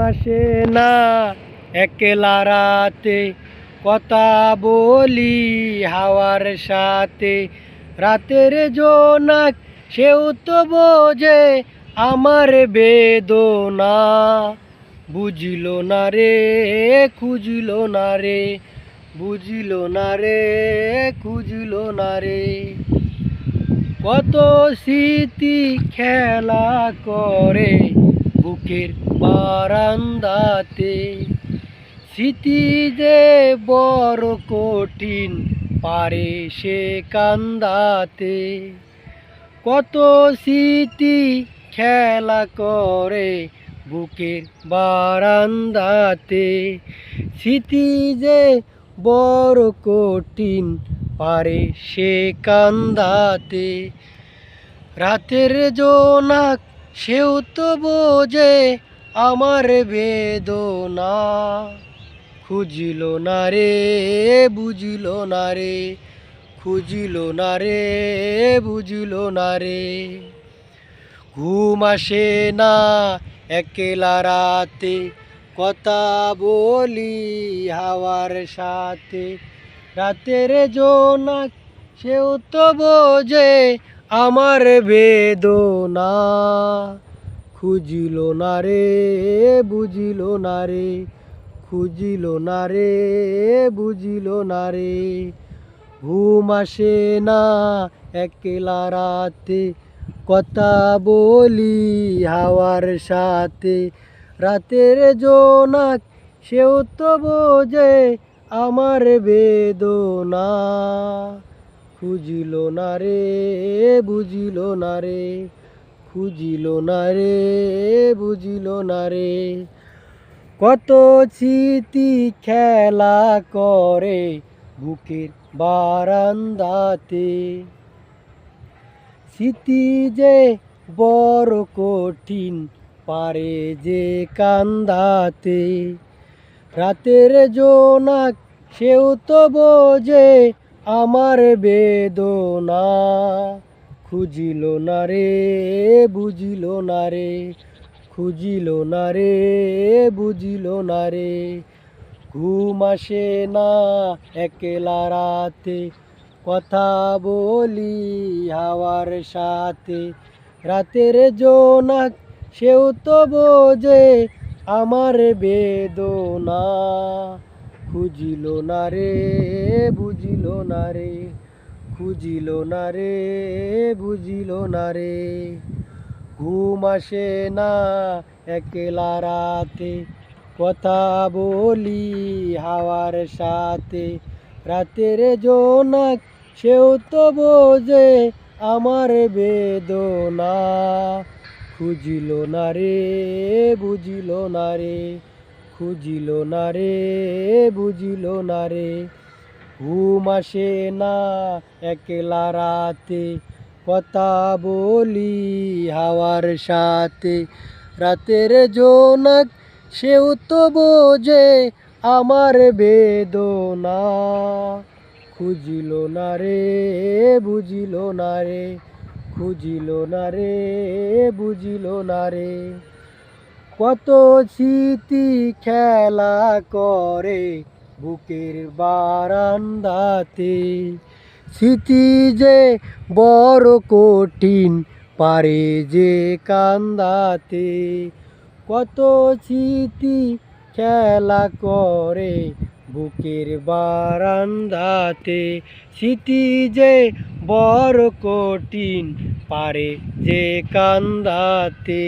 আসে না। একলা রাতে কথা বলি হাওয়ার সাথে। রাতের জোনাক সেও তো বোঝে আমার বেদনা। বুঝিল না রে, খুঁজিল না রে, বুঝিল না রে, খুঁজিল না রে। কত স্মৃতি খেলা করে বুকের বারান্দাতে। স্মৃতি যে বড় কঠিন পারে সে কান্দাতে। কত স্মৃতি খেলা করে বুকের বারান্দাতে। স্মৃতি যে বড় কঠিন পারে সে কান্দাতে। রাতের জোনাক সেও তো বোঝে আমার বেদনা। খুঁজিল না রে, বুঝিল না রে, খুঁজিল না রে, বুঝিল না রে। ঘুম আসে না একলা রাতে, কথা বলি হাওয়ার সাথে। রাতের জোনাক সেও তো বোঝে আমার বেদনা। খুঁজিল না রে, বুঝিল না রে, খুঁজিল না রে, বুঝিল না রে। ঘুম আসে না একলা রাতে, কথা বলি হাওয়ার সাথে। রাতের জোনাক সেও তো বোঝে আমার বেদনা। খুঁজিল না রে, বুঝিল না রে, খুঁজিল না রে, বুঝিল না রে। কত স্মৃতি খেলা করে বুকের বারান্দাতে। স্মৃতি যে বড় কঠিন পারে যে কান্দাতে। রাতের জোনাক সেও তো বোঝে আমার বেদনা খুঁজিল না রে, বুঝিল না রে, খুঁজিল না রে, বুঝিল না রে। ঘুম আসে না একলা রাতে, কথা বলি হাওয়ার সাথে। রাতের জোনাক সেও তো বোঝে আমার বেদনা। খুঁজিল না রে, বুঝিল না রে, খুঁজিল না রে, বুঝিল না রে। ঘুম আসে না একলা রাতে, কথা বলি হাওয়ার সাথে। রাতের জোনাক সেও তো বোঝে আমার বেদনা। খুঁজিল না রে, বুঝিল না রে খুঁজিল না রে, বুঝিল না রে। ঘুম আসে না একলা রাতে, কথা বলি হাওয়ার সাথে। রাতের জোনাক সেও তো বোঝে আমার বেদনা। খুঁজিল না রে, বুঝিল না রে, খুঁজিল না রে, বুঝিল না রে। কত স্মৃতি খেলা করে বুকের বারান্দাতে। স্মৃতি যে বড় কঠিন পারে যে কান্দাতে। কত স্মৃতি খেলা করে বুকের বারান্দাতে। স্মৃতি যে বড় কঠিন পারে যে কান্দাতে।